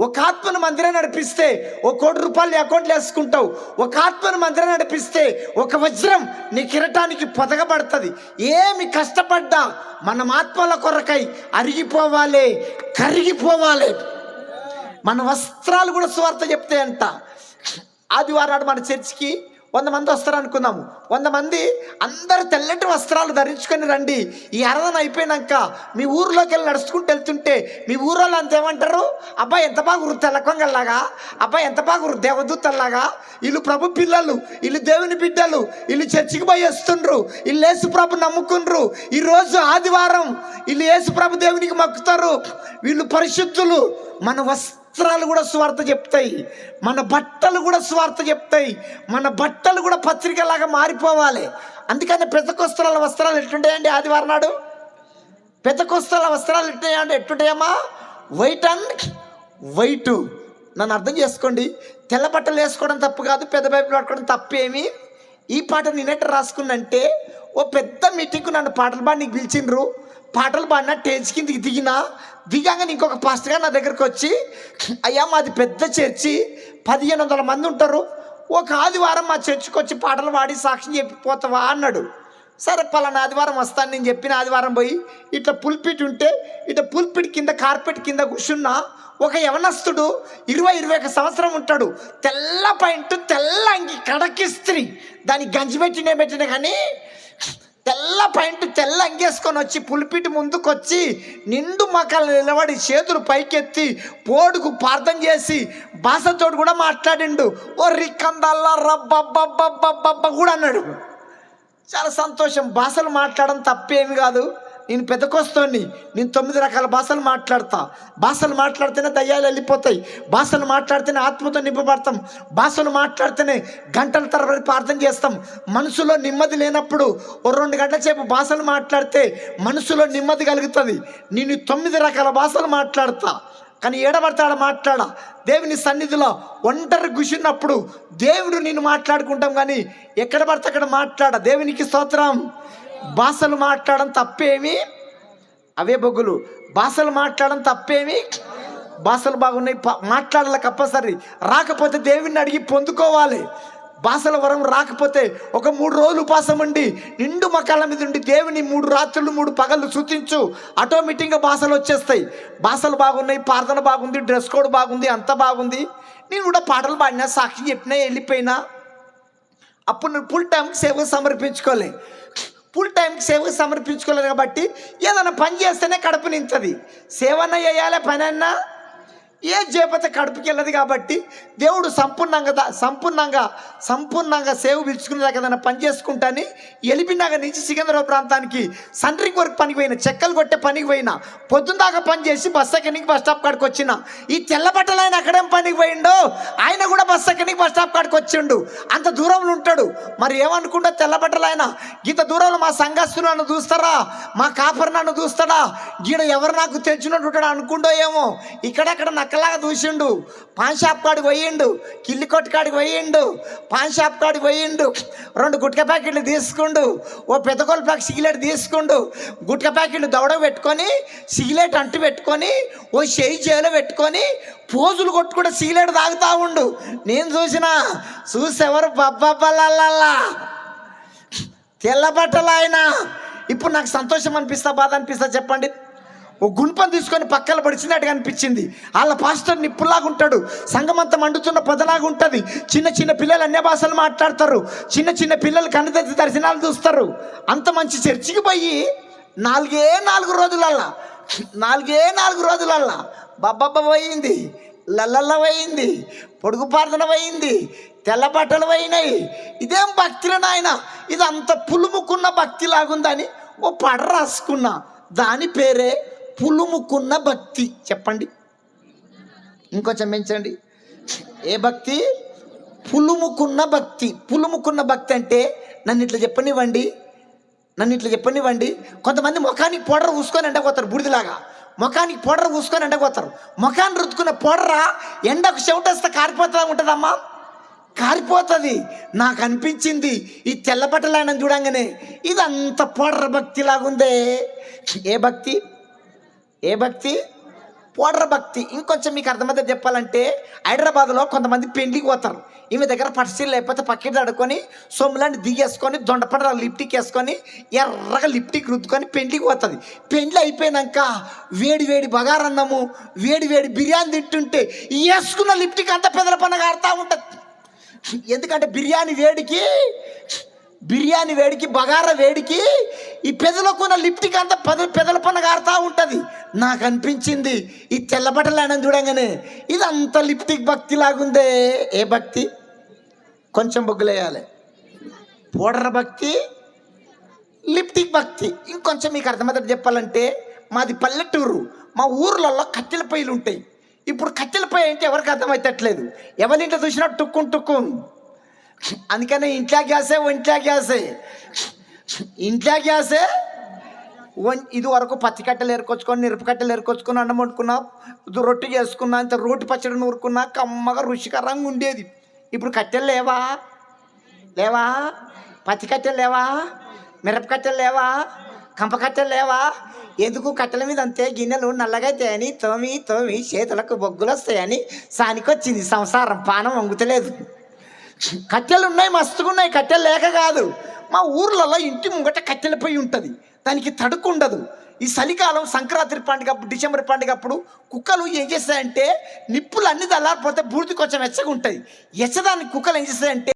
ఒక ఆత్మను మందిరం నడిపిస్తే ఒక కోటి రూపాయలు నీ అకౌంట్లో వేసుకుంటావు. ఒక ఆత్మను మందిరం నడిపిస్తే ఒక వజ్రం నీ కిరటానికి పొదగబడుతుంది. ఏమి కష్టపడ్డా మన ఆత్మల కొరకై అరిగిపోవాలి కరిగిపోవాలి. మన వస్త్రాలు కూడా స్వార్థ చెప్తాయంట. ఆదివారాడు మన చర్చికి వంద మంది వస్తారు అనుకుందాము వంద మంది అందరు తెల్లటి వస్త్రాలు ధరించుకొని రండి. ఈ అరదన అయిపోయినాక మీ ఊర్లోకి వెళ్ళి నడుచుకుంటూ వెళ్తుంటే మీ ఊరోళ్ళు అంత ఏమంటారు? అబ్బాయి ఎంత బాగురు తెల్లకొంగల్లాగా అబ్బాయి ఎంత బాగురు దేవదూతల్లాగా. వీళ్ళు ప్రభు పిల్లలు వీళ్ళు దేవుని బిడ్డలు వీళ్ళు చర్చికి పోయి వస్తుండ్రు. వీళ్ళు యేసు ప్రభు నమ్ముకుండ్రు. ఈరోజు ఆదివారం వీళ్ళు యేసు ప్రభు దేవునికి మొక్కుతారు. వీళ్ళు పరిశుద్ధులు. మన వస్త్రాలు కూడా స్వార్థ చెప్తాయి. మన బట్టలు కూడా స్వార్థ చెప్తాయి. మన బట్టలు కూడా పత్రికలాగా మారిపోవాలి. అందుకని పెద్దకొస్తరాల వస్త్రాలు ఎట్లుంటాయండి ఆదివారం నాడు? పెద్దకొస్తరాల వస్త్రాలు ఎట్టుంటాయండి ఎట్టుంటాయమ్మా వైట్ అండ్ వైట్ నన్ను అర్థం చేసుకోండి. తెల్ల బట్టలు వేసుకోవడం తప్పు కాదు పెద్ద బైబిల్ పట్టుకోవడం తప్పేమి ఈ పాట నేనెట్ట రాసుకున్నంటే ఓ పెద్ద మీటింగ్కు నన్ను పాటలు పాడి నీకు పిలిచిండ్రు. పాటలు పాడినా టేజ్ కిందికి దిగినా దిగాక ఇంకొక పాస్టర్గా నా దగ్గరకు వచ్చి అయ్యా మాది పెద్ద చర్చి పదిహేను వందల మంది ఉంటారు ఒక ఆదివారం మా చర్చికి వచ్చి పాటలు పాడి సాక్ష్యం చెప్పిపోతావా అన్నాడు. సరే పలానా ఆదివారం వస్తాను నేను చెప్పిన ఆదివారం పోయి ఇట్లా పుల్పిట్ ఉంటే ఇట్లా పుల్పిట్ కింద కార్పెట్ కింద కూర్చున్నా ఒక యవనస్తుడు ఇరవై ఇరవై ఒక సంవత్సరం ఉంటాడు తెల్ల పాయింట్ తెల్ల అంగి కడకిస్త్రీ దాన్ని గంజి పెట్టినే పెట్టిన కానీ తెల్ల అంగేసుకొని వచ్చి పులిపిటి ముందుకొచ్చి నిండు మకాలు నిలబడి చేతులు పైకెత్తి పోడుకు ప్రార్థన చేసి భాషతోడు కూడా మాట్లాడిండు. ఓ రిక్కందల్లా రబ్బబ్బబ్బబ్బబ్బ కూడా అన్నాడు. చాలా సంతోషం. భాషలు మాట్లాడడం తప్పేమి కాదు. నేను పెద్దకొస్తోని నేను తొమ్మిది రకాల భాషలు మాట్లాడతా. భాషలు మాట్లాడితేనే దయ్యాలు వెళ్ళిపోతాయి. భాషలు మాట్లాడితేనే ఆత్మతో నింపబడతాం. భాషలు మాట్లాడితేనే గంటల తరబడి ప్రార్థన చేస్తాం. మనసులో నెమ్మది లేనప్పుడు ఓ రెండు గంటల సేపు భాషలు మాట్లాడితే మనసులో నెమ్మది కలుగుతుంది. నేను తొమ్మిది రకాల భాషలు మాట్లాడతా. కానీ ఏడబడతాడ మాట్లాడ. దేవుని సన్నిధిలో ఒంటరి కూర్చున్నప్పుడు దేవుడు నేను మాట్లాడుకుంటాం కానీ ఎక్కడ పడితే అక్కడ మాట్లాడ. దేవునికి స్తోత్రం. భాషలు మాట్లాడడం తప్పేమి? అవే బొగ్గులు. భాషలు మాట్లాడడం తప్పేమి? భాషలు బాగున్నాయి. మాట్లాడాలి కంపల్సరీ రాకపోతే దేవుణ్ణి అడిగి పొందుకోవాలి. భాషల వరం రాకపోతే ఒక మూడు రోజులు ఉపాసం ఉండి నిండు మకాల మీద ఉండి దేవుని మూడు రాత్రులు మూడు పగళ్ళు సూచించు. ఆటోమేటిక్గా భాషలు వచ్చేస్తాయి. భాషలు బాగున్నాయి ప్రార్థన బాగుంది డ్రెస్ కోడ్ బాగుంది అంత బాగుంది. నేను కూడా పాటలు పాడినా సాక్షి చెప్పినా వెళ్ళిపోయినా. అప్పుడు నేను ఫుల్ టైంకి సేవకు సమర్పించుకోలే. ఫుల్ టైంకి సేవకు సమర్పించుకోలేదు కాబట్టి ఏదైనా పని చేస్తేనే కడుపు నింతది సేవన చేయాలి పని అన్నా ఏ చేపత కడుపుకెళ్ళదు కాబట్టి దేవుడు సంపూర్ణంగా సంపూర్ణంగా సంపూర్ణంగా సేవ పిలుచుకునేదాకా ఏదైనా పని చేసుకుంటాని ఎలిపినాక నుంచి సికింద్రాబాద్ ప్రాంతానికి సండ్రింగ్ వరకు పనికి పోయిన చెక్కలు కొట్టే పనికి పోయిన పొద్దున్న దాకా పని చేసి బస్ ఎక్కడికి బస్ స్టాప్ కాడికి వచ్చిన ఈ తెల్లబట్టలు ఆయన అక్కడేం పనికి పోయిండో. ఆయన కూడా బస్ ఎక్కడికి బస్ స్టాప్ కాడికి వచ్చిండు. అంత దూరంలో ఉంటాడు. మరి ఏమనుకుంటా తెల్లబట్టలు ఆయన? ఇంత దూరంలో మా సంఘస్థులు నన్ను చూస్తారా? మా కాపర్ నన్ను చూస్తాడా? గీడ ఎవరు నాకు తెచ్చినట్టు ఉంటాడు అనుకుంటో ఏమో? ఇక్కడక్కడ నక్కలాగా చూసిండు పాన్ షాప్ కాడికి పోయిండు. కిల్లి కొట్టు కాడికి పోయిండు. పాన్ షాప్ కాడికి పోయిండు. రెండు గుట్క ప్యాకెట్లు తీసుకుండు. ఓ పెద్దగోలు ప్యాక్ సిగరెట్ తీసుకుండు. గుట్క ప్యాకెట్లు దవడ పెట్టుకొని సిగరెట్ అంటు పెట్టుకొని ఓ చేయి చేలో పెట్టుకొని పోజులు కొట్టుకుంటే సిగరెట్ తాగుతా ఉండు. నేను చూసిన చూసెవరు బబ్బబ్బలల్లా తెల్ల బట్టలు ఆయన. ఇప్పుడు నాకు సంతోషం అనిపిస్తా బాధ అనిపిస్తా చెప్పండి. ఓ గుణపం తీసుకొని పక్కన పడిచినట్టుగా అనిపించింది. వాళ్ళ పాస్టర్ నిప్పులాగా ఉంటాడు. సంగమంతా మండుతున్న పొదలాగా ఉంటుంది. చిన్న చిన్న పిల్లలు అన్య భాషలు మాట్లాడతారు. చిన్న చిన్న పిల్లలు కన్నుదెత్తి దర్శనాలు చూస్తారు. అంత మంచి చర్చికి పోయి నాలుగే నాలుగు రోజులల్లా నాలుగే నాలుగు రోజులల్లా బబ్బబ్బ పోయింది. లల్లల్ల పోయింది. పొడుగు ప్రార్థన పోయింది. తెల్ల బట్టలు పోయినాయి. ఇదేం భక్తిలో నాయన? ఇది అంత పులుముకున్న భక్తి లాగుందని ఓ పడ రాసుకున్నా దాని పేరే పులుముకున్న భక్తి. చెప్పండి. ఇంకొంచెం పెంచండి. ఏ భక్తి? పులుముకున్న భక్తి. పులుముకున్న భక్తి అంటే నన్ను ఇట్లా చెప్పనివ్వండి. నన్ను ఇట్లా చెప్పనివ్వండి. కొంతమంది ముఖానికి పౌడర్ పూసుకొని ఎండపోతారు బుడిదిలాగా. ముఖానికి పౌడర్ పూసుకొని ఎండపోతారు ముఖాన్ని రుద్దుకున్న పౌడరా ఎండకు చెవిటేస్తే కారిపోతుందా ఉంటుందమ్మా. కారిపోతుంది. నాకు అనిపించింది ఈ తెల్లబట్టలాని చూడంగానే ఇది అంత పౌడర్ భక్తి లాగుందే ఏ భక్తి? ఏ భక్తి? పోడర భక్తి. ఇంకొంచెం మీకు అర్థమైతే చెప్పాలంటే హైదరాబాద్లో కొంతమంది పెండ్లికి పోతారు. ఈమె దగ్గర పట్టుసీలు లేకపోతే పక్కకి అడుకొని సొమ్ములాంటి దిగేసుకొని దొండపడ లిప్టిక్ వేసుకొని ఎర్రగా లిప్టిక్ రుద్దుకొని పెండ్లికి పోతుంది. పెండ్లి అయిపోయినాక వేడి వేడి బగారన్నము వేడి వేడి బిర్యానీ తింటుంటే వేసుకున్న లిప్టిక్ అంతా పెదల పండుగ ఆడుతూ ఉంటుంది. ఎందుకంటే బిర్యానీ వేడికి బిర్యానీ వేడికి బగారా వేడికి ఈ పెదలకు ఉన్న లిప్టిక్ అంతా పెద పెదల పన్న కారుతూ ఉంటుంది. నాకు అనిపించింది ఈ తెల్లబట్టలేనని చూడంగానే ఇది అంత లిప్టిక్ భక్తి లాగుందే. ఏ భక్తి? కొంచెం బొగ్గులేయాలి. పూడర భక్తి లిప్టిక్ భక్తి. ఇంకొంచెం మీకు అర్థమవుతుంది చెప్పాలంటే మాది పల్లెటూరు. మా ఊర్లలో కట్టెల పొయ్యిలు ఉంటాయి ఇప్పుడు కట్టెల పొయ్యి అంటే ఎవరికి అర్థమవుతట్లేదు ఎవరింట్లో చూసినా టుక్కుం టుక్కుం అందుకనే ఇంట్లో గ్యాసే ఒంట్లో గ్యాసే. ఇంట్లో గ్యాసే? వన్- ఇది వరకు పచ్చికట్టలు కట్టెలు ఏరుకొచ్చుకొని మిరప కట్టెలు ఏరుకొచ్చుకొని అన్నం వండుకున్నా రొట్టె చేసుకున్నా ఇంత రోటి పచ్చడి నూరుకున్నా కమ్మగా రుచికరంగా ఉండేది. ఇప్పుడు కట్టెలు లేవా? లేవా? పత్తి కట్టెలు లేవా? మిరప కట్టెలు లేవా? కంపకట్టెలు లేవా? ఎందుకు? కట్టెల మీద అంతే గిన్నెలు నల్లగా అవుతాయని తోమి తోమి చేతులకు బొగ్గులు వస్తాయని సానికొచ్చింది. సంసారం పానం వంగుతలేదు. కట్టెలు ఉన్నాయి మస్తుగా ఉన్నాయి కట్టెలు లేక కాదు. మా ఊర్లలో ఇంటి ముంగట కట్టెల పొయ్యి ఉంటుంది. దానికి తడుకు ఉండదు. ఈ చలికాలం సంక్రాంతి పండుగ డిసెంబర్ పండుగ అప్పుడు కుక్కలు ఏం చేస్తాయంటే నిప్పులు అన్ని చల్లారిపోతే బూడిది కొంచెం వెచ్చగా ఉంటుంది ఎచ్చదానికి కుక్కలు ఏం చేస్తాయంటే